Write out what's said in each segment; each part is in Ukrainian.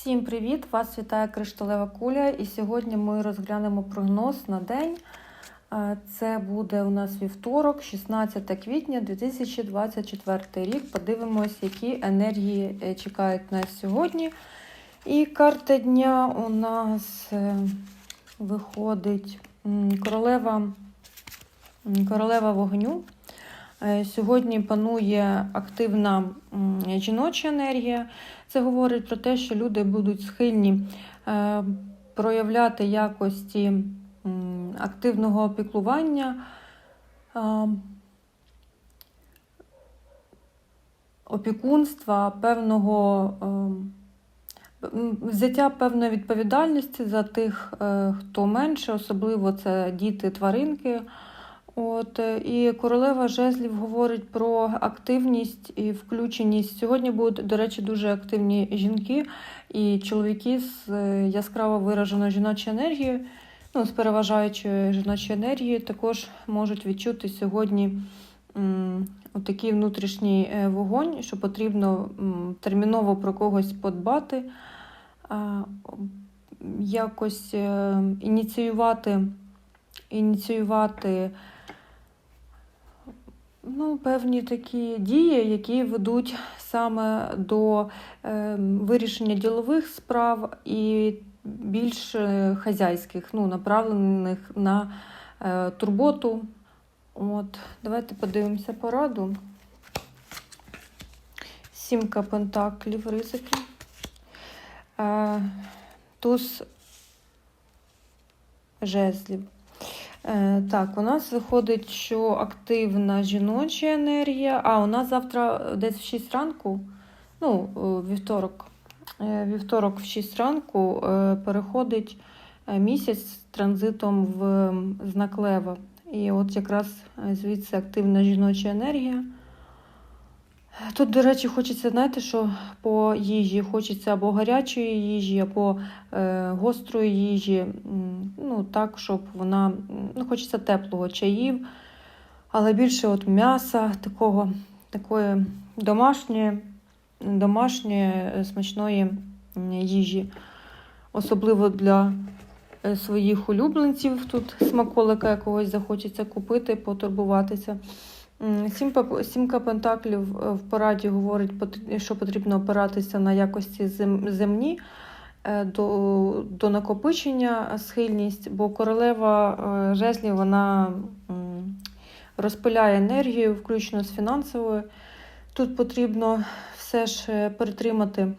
Всім привіт! Вас вітає Кришталева Куля. І сьогодні ми розглянемо прогноз на день. Це буде у нас вівторок, 16 квітня 2024 рік. Подивимось, які енергії е, чекають нас сьогодні. І карта дня у нас е, виходить королева, королева вогню. Е, Сьогодні панує активна жіноча енергія. Це говорить про те, що люди будуть схильні е, проявляти якості активного опіклування, е, опікунства, певного е, взяття певної відповідальності за тих, хто менше, особливо це діти, тваринки. От, е, і королева жезлів говорить про активність і включеність. Сьогодні будуть, до речі, дуже активні жінки і чоловіки з е, яскраво вираженою жіночою енергією, ну, з переважаючою жіночою енергією, також можуть відчути сьогодні такий внутрішній е, вогонь, що потрібно терміново про когось подбати, якось ініціювати, ініціювати ну, певні такі дії, які ведуть саме до е, вирішення ділових справ і більш е, хазяйських, ну, направлених на е, турботу. От, давайте подивимося пораду. Сімка пентаклів, ризики. Е, туз жезлів. Е, Так, у нас виходить, що активна жіноча енергія. А, у нас завтра десь в 6 ранку, ну, е, вівторок, е, вівторок в 6 ранку переходить місяць з транзитом в знак Лева. І от якраз звідси активна жіноча енергія. Тут, до речі, хочеться, знаєте, що по їжі хочеться або гарячої їжі, або е, гострої їжі. Ну, так, щоб вона, ну, хочеться теплого чаїв, але більше от м'яса, такого, такої домашньої, домашньої е, смачної їжі. Особливо для е, своїх улюбленців. Тут смаколика якогось захочеться купити, потурбуватися. Сімка, пентаклів е, в пораді говорить, що потрібно опиратися на якості земні е, до, до накопичення схильність, бо королева е, жезлів вона розпиляє енергію, включно з фінансовою. Тут потрібно все ж е, перетримати е,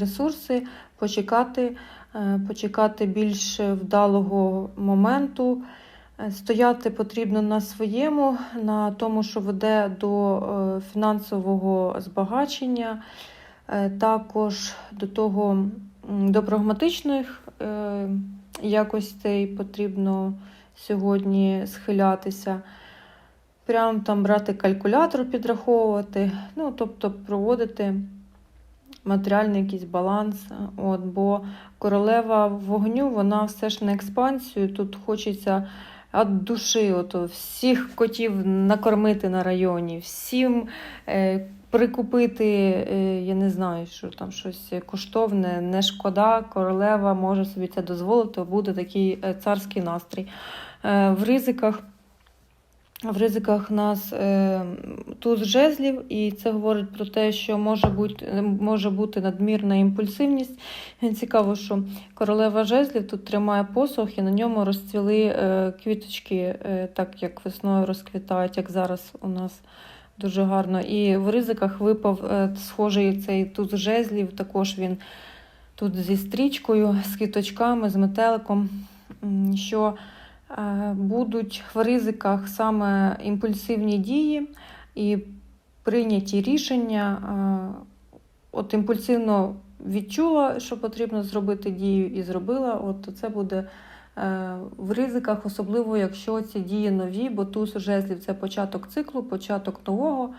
ресурси, почекати, е, почекати більш вдалого моменту. Е, Стояти потрібно на своєму, на тому, що веде до е, фінансового збагачення, е, також до того, до прагматичних якостей потрібно сьогодні схилятися. Прям там брати калькулятор, підраховувати, ну, тобто проводити матеріальний якийсь баланс. От, бо королева вогню, вона все ж на експансію. Тут хочеться від душі, ото, всіх котів накормити на районі, всім е, прикупити, е, я не знаю, що там щось коштовне, не шкода, королева може собі це дозволити, буде такий е, царський настрій. Е, в ризиках. В ризиках нас е, туз жезлів, і це говорить про те, що може бути, може бути надмірна імпульсивність. Цікаво, що королева жезлів тут тримає посох, і на ньому розцвіли е, квіточки, е, так як весною розквітають, як зараз у нас дуже гарно. І в ризиках випав схожий цей туз жезлів, також він тут зі стрічкою, з квіточками, з метеликом. що будуть в ризиках саме імпульсивні дії і прийняті рішення. Е, От імпульсивно відчула, що потрібно зробити дію, і зробила. От це буде е, в ризиках, особливо якщо ці дії нові, бо туз жезлів це початок циклу, початок нового.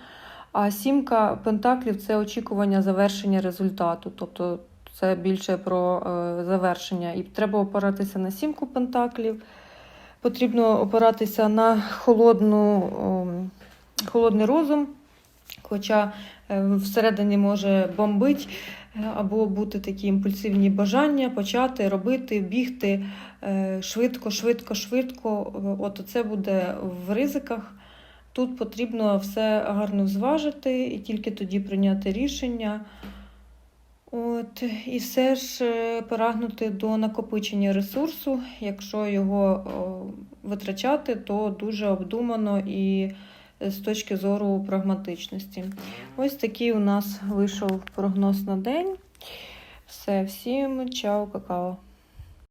А сімка пентаклів це очікування завершення результату. Тобто це більше про е, завершення. І треба опиратися на сімку пентаклів. Потрібно опиратися на холодну, холодний розум, хоча е, всередині може бомбить, Е, Або бути такі імпульсивні бажання почати робити, бігти е, швидко, швидко, швидко. От це буде в ризиках. Тут потрібно все гарно зважити і тільки тоді прийняти рішення. От, і все ж е, прагнути до накопичення ресурсу. Якщо його витрачати, то дуже обдумано і е, з точки зору прагматичності. Ось такий у нас вийшов прогноз на день. Все, всім чао, какао.